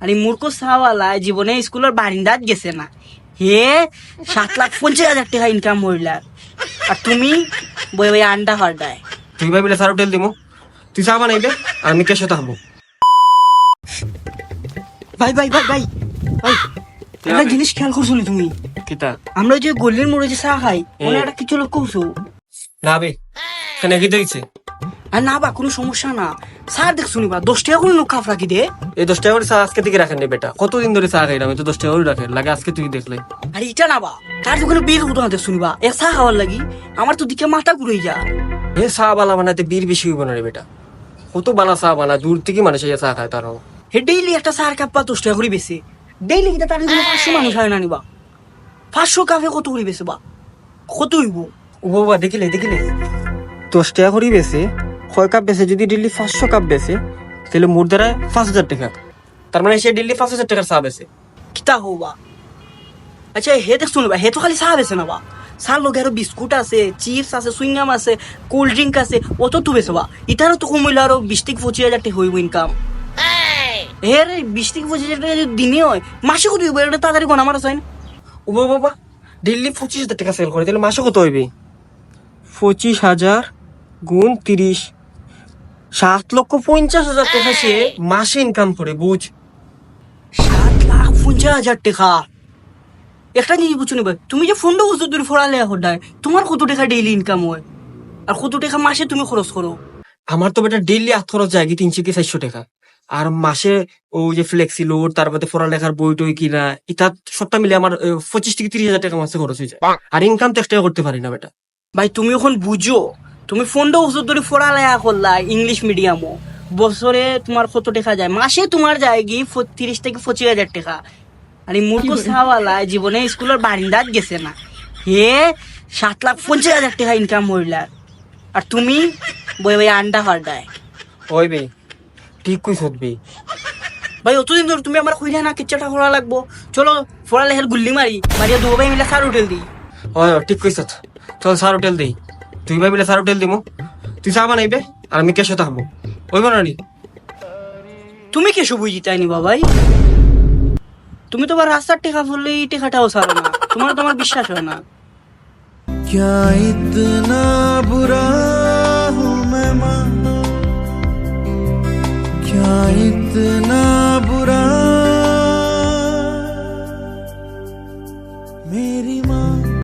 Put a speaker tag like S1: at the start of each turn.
S1: আর মূর্খ সাওয়ালা জীবনে স্কুলের বারিন্দাত গেছে না। হে সাত লাখ পঞ্চাশ হাজার টাকা ইনকাম হইলার আর তুমি বই বই আন্ডা হরডায়
S2: তুই ভাবিলে স্যার হোটেল দিমু। তুই চা বানাইবে আর আমি কেসে থাকব।
S1: ভাই ভাই ভাই ভাই ভাই একটা জিনিস খেয়াল করছ নি তুমি?
S2: কিতা?
S1: আমরা যে গল্লির মোড়ে যে চা খাই মনে একটা কিছু লোক করছ
S2: না বে কেন কি দেখছে
S1: আর না বা কোনো সমস্যা না। স্যার দেখ শুনিবা দশ টাকা করে খাফ রাখি দে?
S2: এই দশ টাকা করে চা আজকে থেকে রাখেন বেটা। কতদিন ধরে চা খাইলাম? তো দশ টাকা করে রাখেন। লাগে আজকে তুই দেখলে।
S1: আর এটা না বা তার দোকানে বিল হতো না দেখ শুনিবা এক চা খাওয়ার লাগি আমার তো দিকে মাথা ঘুরে যা।
S2: এ চা বালা বানাতে বীর বেশি হইব না রে বেটা। কত বালা চা বানা দূর থেকে মানুষ এই চা খায় তারও
S1: হে ডেইলি একটা চার কাপ পা দশ টাকা করে বেছে ডেইলি কিন্তু তার পাঁচশো মানুষ হয় না নিবা পাঁচশো কাপে কত করে বেছে বা? কত হইব?
S2: ও বাবা দেখিলে দেখিলে। দশ টাকা করে বেছে ছয় কাপ বেছে যদি দিল্লি পাঁচশো কাপ বেছে তাহলে মোট দ্বারা পাঁচ হাজার টাকা। তার মানে সে দিল্লি পাঁচ হাজার টাকার চা বেছে
S1: কিতা হো বা আচ্ছা হে দেখ শুনবা হে তো খালি চা বেছে না বা? চার লগে আরও বিস্কুট আছে চিপস আছে সুইংগাম আছে কোল্ড ড্রিঙ্ক আছে অত তো বেছে বা ইটারও তো কমিলে আরও বিশ থেকে পঁচিশ হাজার টাকা হইব ইনকাম হে রে বিশ থেকে পঁচিশ হাজার টাকা যদি দিনে হয় মাসে কত হইব এটা তাড়াতাড়ি গোনা মারা চাই না
S2: ও বাবা দিল্লি পঁচিশ হাজার টাকা সেল করে তাহলে মাসে কত হইবে পঁচিশ হাজার গুণ তিরিশ সাত লক্ষ পঞ্চাশ হাজার টাকা সে মাসে ইনকাম করে বুঝ?
S1: সাত লাখ পঞ্চাশ হাজার টাকা। একটা জিনিস বুঝছ নি ভাই তুমি যে ফোনটা বুঝছ তুমি ফোড়ালে হঠাৎ তোমার কত টাকা ডেইলি ইনকাম হয়? আর কত টাকা মাসে তুমি খরচ করো?
S2: আমার তো বেটা ডেইলি আট খরচ যায় কি তিনশো কি চারশো টাকা। আর মাসে ও যে ফ্লেক্সি লোড তারপরে পড়ালেখার বই টই কিনা ইটা সবটা মিলে আমার পঁচিশ থেকে তিরিশ হাজার টাকা মাসে খরচ হয়ে যায়। আর ইনকাম তো এক্সট্রা করতে পারি না বেটা।
S1: ভাই তুমি এখন বুঝো তুমি ফোনটা বুঝছ তুমি ফোড়ালেখা করলা ইংলিশ মিডিয়ামও বছরে তোমার কত টাকা যায়? মাসে তোমার যায় কি তিরিশ থেকে পঁচিশ হাজার টাকা। আর এই মূর্খ সাওয়ালা জীবনে স্কুলের বারিন্দাত গেছে না। হে সাত লাখ পঞ্চাশ হাজার টাকা ইনকাম হইলার আর তুমি বই বই আন্ডা হরডায়
S2: ওই বে ঠিক কই সদবি
S1: ভাই অতদিন ধরে তুমি আমার কইলে না কিচ্ছাটা করা লাগবো। চলো ফোড়া লেহের গুল্লি মারি। মারিয়া দু ভাই মিলে সার হোটেল দিই।
S2: হয় ঠিক কইস চল সার হোটেল দেই। তুই ভাই মিলে স্যার হোটেল দিমু তুই চা বানাইবে আর আমি কেসে থাকবো ওই বানানি
S1: তুমি কে সবুজ জিতাইনি বাবাই তুমি তো আবার রাস্তার টেকা বললে এই টেকাটাও সারো না তোমার তো আমার বিশ্বাস হয় না
S3: क्या इतना बुरा